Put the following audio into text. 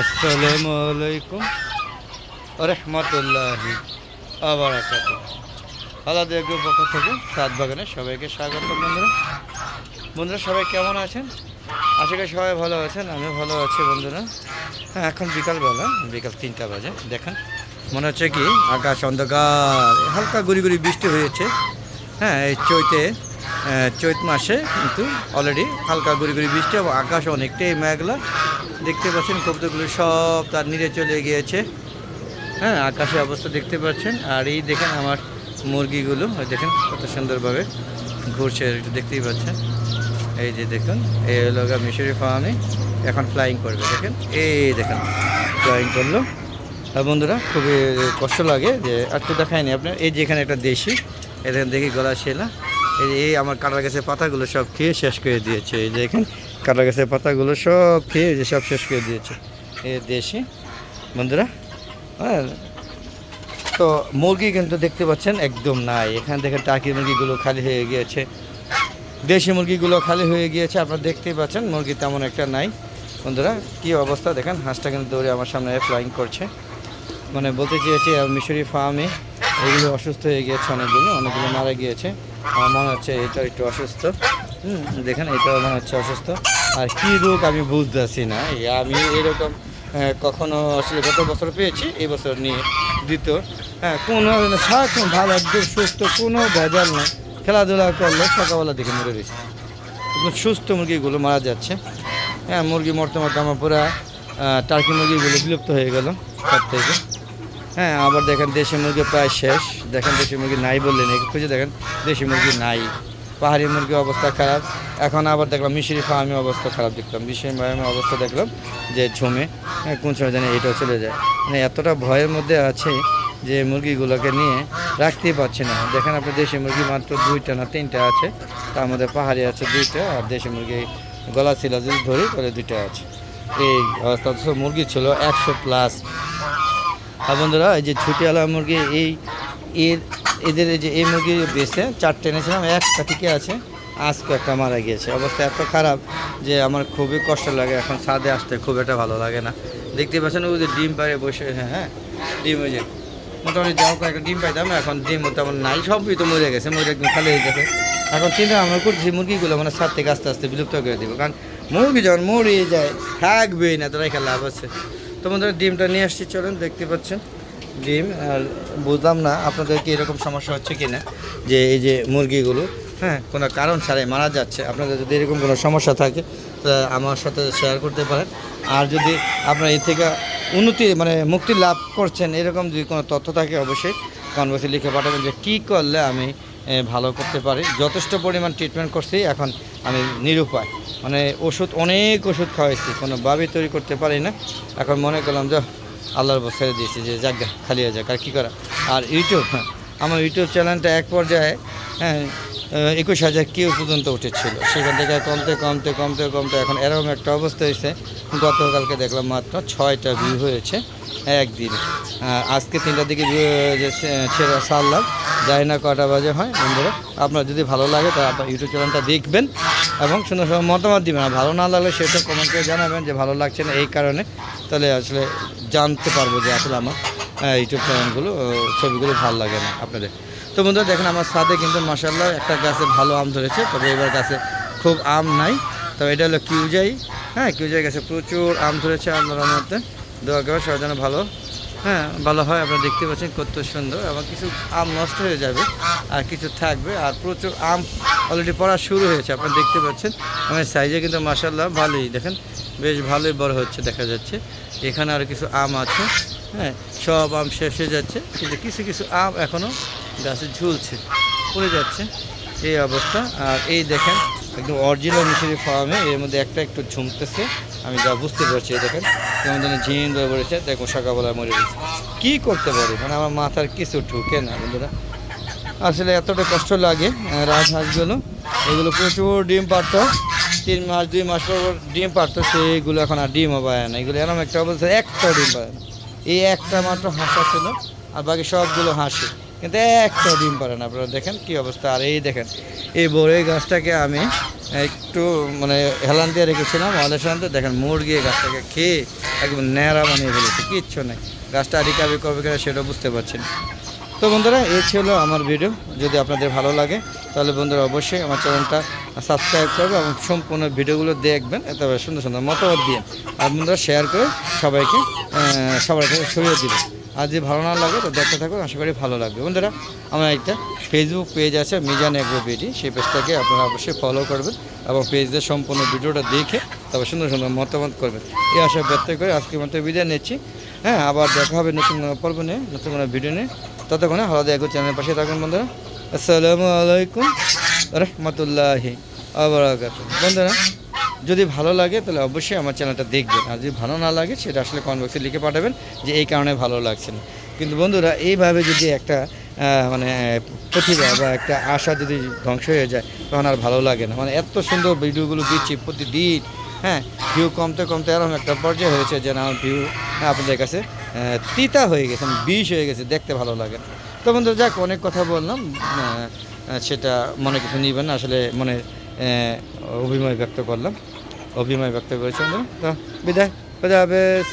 আসসালামু আলাইকুম রহমতুল্লাহি আবার আলাদা একটু পক্ষ থেকে সাত বাগানে সবাইকে স্বাগত বন্ধুরা। বন্ধুরা, সবাই কেমন আছেন? আশা করি সবাই ভালো আছেন, আমিও ভালো আছি বন্ধুরা। হ্যাঁ এখন বিকালবেলা, বিকাল তিনটা বাজে, দেখেন। মনে হচ্ছে কি, আকাশ অন্ধকার, হালকা গুড়ি গুড়ি বৃষ্টি হয়েছে। হ্যাঁ এই চৈতে চৈত মাসে কিন্তু অলরেডি হালকা গুড়ি গুড়ি বৃষ্টি এবং আকাশ অনেকটাই মেঘলা। দেখতে পাচ্ছেন কবুতরগুলো সব তার নিচে চলে গিয়েছে। হ্যাঁ আকাশের অবস্থা দেখতে পাচ্ছেন। আর এই দেখেন আমার মুরগিগুলো ওই দেখেন কত সুন্দরভাবে ঘুরছে দেখতেই পাচ্ছেন। এই যে দেখুন, এই হলো মিশরি ফার্মে এখন ফ্লাইং করবে, দেখেন। এই দেখেন ফ্লাইং করল। আর বন্ধুরা, খুবই কষ্ট লাগে যে একটু দেখায়নি আপনার। এই যেখানে একটা দেশি, এখানে দেখি গলা শেলা। এই আমার কাঁটা গাছের পাতাগুলো সব খেয়ে শেষ করে দিয়েছে। এই যে এখানে কাঁটা গাছের পাতাগুলো সব খেয়ে যে সব শেষ করে দিয়েছে। এ দেশি, বন্ধুরা। হ্যাঁ। তো মুরগি কিন্তু দেখতে পাচ্ছেন একদম নাই। এখানে দেখেন টাকি মুরগিগুলো খালি হয়ে গিয়েছে। দেশি মুরগিগুলো খালি হয়ে গিয়েছে, আপনারা দেখতেই পাচ্ছেন মুরগি তেমন একটা নাই। বন্ধুরা, কি অবস্থা দেখেন? হাঁসটা কিন্তু দৌড়ে আমার সামনে ফ্লাইং করছে। মানে বলতে চেয়েছি মিশরি ফার্মে এগুলো অসুস্থ হয়ে গিয়েছে অনেকগুলো অনেকগুলো মারা গিয়েছে। আমার মনে হচ্ছে এটা একটু অসুস্থ। দেখেন এটাও মনে হচ্ছে অসুস্থ। আর কি রোগ আমি বুঝতেছি না। আমি এরকম আহ, কখনো আসলে গত বছর পেয়েছি এই বছর নিয়ে দিত হ্যাঁ কোনো সারাক্ষণ ভালো একদম সুস্থ কোনো ভেজাল নেই। খেলাধুলা করলে সকালবেলা দেখে মরে রয়েছে সুস্থ মুরগিগুলো মারা যাচ্ছে। হ্যাঁ মুরগি মরতে মরতে আমার পুরা টার্কি মুরগিগুলো বিলুপ্ত হয়ে গেল সব থেকে। হ্যাঁ আবার দেখেন দেশি মুরগি প্রায় শেষ। দেখেন দেশি মুরগি নাই বললেন খুঁজে দেখেন দেশি মুরগি নাই। পাহাড়ি মুরগির অবস্থা খারাপ। এখন আবার দেখলাম মিশরি ফার্মের অবস্থা খারাপ দেখলাম। মিশরি ফার্মের অবস্থা দেখলাম যে ঝুমে হ্যাঁ কোন সময় জানি এটাও চলে যায়। মানে এতটা ভয়ের মধ্যে আছে যে মুরগিগুলোকে নিয়ে রাখতেই পারছি না। দেখেন আপনি দেশি মুরগি মাত্র দুইটা না তিনটা আছে, তার মধ্যে পাহাড়ি আছে দুইটা, আর দেশি মুরগি গলা ছিল যদি ধরি তাহলে দুইটা আছে। এই অবস্থা মুরগি ছিল একশো প্লাস আর বন্ধুরা, এই যে ছুটিওয়ালা মুরগি, এই এর, এদের এই যে, এই মুরগি বেছে চারটে এনেছিলাম, একটা ঠিকই আছে। আজকে একটা মারা গিয়েছে। অবস্থা এত খারাপ যে আমার খুবই কষ্ট লাগে এখন ছাদে আসতে, খুব একটা ভালো লাগে না। দেখতে পাচ্ছেন ওই যে ডিম পাড়ে বসে হ্যাঁ হ্যাঁ ডিম ওই যে মোটামুটি যাও কয়েকটা ডিম পাইতাম এখন ডিম তেমন নাই, সবই তো মরে গেছে, মরে একদম খালি হয়ে গেছে। এখন চিন্তা আমরা করছি, মুরগিগুলো মানে ছাদ থেকে আস্তে আস্তে বিলুপ্ত করে দিব, কারণ মুরগি যখন মরিয়ে যায়, থাকবেই না তোরা খেলা লাভ আছে। তো বন্ধুরা, ডিমটা নিয়ে আসছি, চলেন দেখতে পাচ্ছেন। ডিম, আর বুঝলাম না আপনাদের কি এরকম সমস্যা হচ্ছে কি না যে এই যে মুরগিগুলো হ্যাঁ। কোনো কারণ ছাড়াই মারা যাচ্ছে। আপনাদের যদি এরকম কোনো সমস্যা থাকে, তা আমার সাথে শেয়ার করতে পারেন। আর যদি আপনার এর থেকে উন্নতি মানে মুক্তি লাভ করছেন, এরকম যদি কোনো তথ্য থাকে, অবশ্যই কনভার্সে লিখে পাঠাবেন যে কী করলে আমি ভালো করতে পারি। যথেষ্ট পরিমাণ ট্রিটমেন্ট করছি, এখন আমি নিরুপায়। মানে ওষুধ, অনেক ওষুধ খাওয়াইছি কোনোভাবেই তৈরি করতে পারি না। এখন মনে করলাম যে আল্লাহর ছেড়ে দিয়েছি, যে জায়গা খালি হয়ে যাক, আর কী করা? আর ইউটিউব, আমার ইউটিউব চ্যানেলটা এক পর্যায়ে হ্যাঁ একুশ হাজার কেউ পর্যন্ত উঠেছিল। সেখান থেকে কমতে কমতে কমতে কমতে এখন এরকম একটা অবস্থা হয়েছে। গতকালকে দেখলাম মাত্র ছয়টা ভিউ হয়েছে একদিন। আজকে তিনটার দিকে যে ছেড়ে সারলাম জানি না কটা বাজে হয়, বন্ধুরা। আপনার যদি ভালো লাগে তাহলে আপনার ইউটিউব চ্যানেলটা দেখবেন এবং সুন্দর সুন্দর মতামত দিবেন। ভালো না লাগলে সেটা কমেন্ট করে জানাবেন যে ভালো লাগছে না এই কারণে। তাহলে আসলে জানতে পারব যে আসলে আমার ইউটিউব চ্যানেলগুলো ছবিগুলো ভালো লাগে না আপনাদের। তো বন্ধুরা, দেখেন আমার সাথে কিন্তু মাসাল্লাহ একটা গাছে ভালো আম ধরেছে, তবে এবার গাছে খুব আম নাই। তবে এটা হলো কিউজাই হ্যাঁ কিউজাই গাছে প্রচুর আম ধরেছে আপনার মধ্যে দোয়া করে সবার জন্য ভালো। হ্যাঁ ভালো হয়, আপনারা দেখতে পাচ্ছেন কত সুন্দর এবং কিছু আম নষ্ট হয়ে যাবে আর কিছু থাকবে আর প্রচুর আম অলরেডি পড়া শুরু হয়েছে, আপনারা দেখতে পাচ্ছেন। আমার সাইজে কিন্তু মাসাল্লাহ ভালোই, দেখেন, বেশ ভালোই বড় হচ্ছে, দেখা যাচ্ছে। এখানে আর কিছু আম আছে হ্যাঁ সব আম শেষ হয়ে যাচ্ছে, কিন্তু কিছু কিছু আম এখনও গাছে ঝুলছে, পড়ে যাচ্ছে এই অবস্থা। আর এই দেখেন, একদম অরিজিনাল মিশরি ফার্মে এর মধ্যে একটা একটু ঝুমতেছে। আমি যা বুঝতে পারছি দেখেন, কেমন যেন ঝিন ধরে পড়েছে। দেখো সকালবেলা মরে গেছে। কী করতে পারি? মানে আমার মাথার কিছু ঢুকে না, বন্ধুরা। আসলে এতটা কষ্ট লাগে রাজহাঁসগুলো এগুলো প্রচুর ডিম পারতো তিন মাস, দুই মাস পর ডিম পারতো সেইগুলো এখন আর ডিমও পায় না। এগুলো এরকম একটা অবস্থা, একটা ডিম পায় না। এই একটা মাত্র হাঁসা ছিল আর বাকি সবগুলো হাসি কিন্তু একটা ডিম পারে না, আপনারা দেখেন কি অবস্থা। আর এই দেখেন, এই বড়ই গাছটাকে আমি একটু মানে হেলান দিয়ে রেখেছিলাম সাধারণত দেখেন মুরগি গাছটাকে খেয়ে একদম ন্যাড়া বানিয়ে ফেলেছে, কিচ্ছু নেই। গাছটা রিকাবি করবে কিনা সেটা বুঝতে পারছি না। তো বন্ধুরা, এই ছিল আমার ভিডিও। যদি আপনাদের ভালো লাগে, তাহলে বন্ধুরা অবশ্যই আমার চ্যানেলটা সাবস্ক্রাইব করবে এবং সম্পূর্ণ ভিডিওগুলো দেখবেন। তবে সুন্দর সুন্দর মতামত দিয়ে আপনারা শেয়ার করে সবাইকে সবার কাছে ছড়িয়ে দিবে আর যদি ভালো না লাগে, তো দেখতে থাকুন, আশা করি ভালো লাগবে। বন্ধুরা, আমার একটা ফেসবুক পেজ আছে, মিজান এগ্রো সেই পেজটাকে আপনারা অবশ্যই ফলো করবেন এবং পেজের সম্পূর্ণ ভিডিওটা দেখে তবে সুন্দর সুন্দর মতামত করবেন। এই আশা ব্যক্ত করে আজকের মতো বিদায় নিচ্ছি। হ্যাঁ আবার দেখা হবে নতুন পর্ব নিয়ে, নতুন কোনো ভিডিও নিয়ে। ততক্ষণে আলাদা এগো চ্যানেলের পাশে থাকুন বন্ধুরা। আসসালামু আলাইকুম। রহমতুল্লাহি আবরাকাত বন্ধুরা, যদি ভালো লাগে, তাহলে অবশ্যই আমার চ্যানেলটা দেখবেন। আর যদি ভালো না লাগে, সেটা আসলে কমেন্ট বক্সে লিখে পাঠাবেন যে এই কারণে ভালো লাগছে না। কিন্তু বন্ধুরা, এইভাবে যদি একটা মানে প্রতিভা বা একটা আশা যদি ধ্বংস হয়ে যায়, তখন আর ভালো লাগে না। মানে এত সুন্দর ভিডিওগুলো দিচ্ছি প্রতিদিন হ্যাঁ? ভিউ কমতে কমতে এরকম একটা পর্যায়ে হয়েছে যে না ভিউ আপনাদের কাছে তিতা হয়ে গেছে মানে বিষ হয়ে গেছে, দেখতে ভালো লাগে না। তো বন্ধুরা যাক, অনেক কথা বললাম। সেটা মনে কিছু নিবেন আসলে মনে অভিময় ব্যক্ত করলাম। অভিময় ব্যক্ত করেছি বন্ধুরা তো বিদায়। খোদা হাফেজ।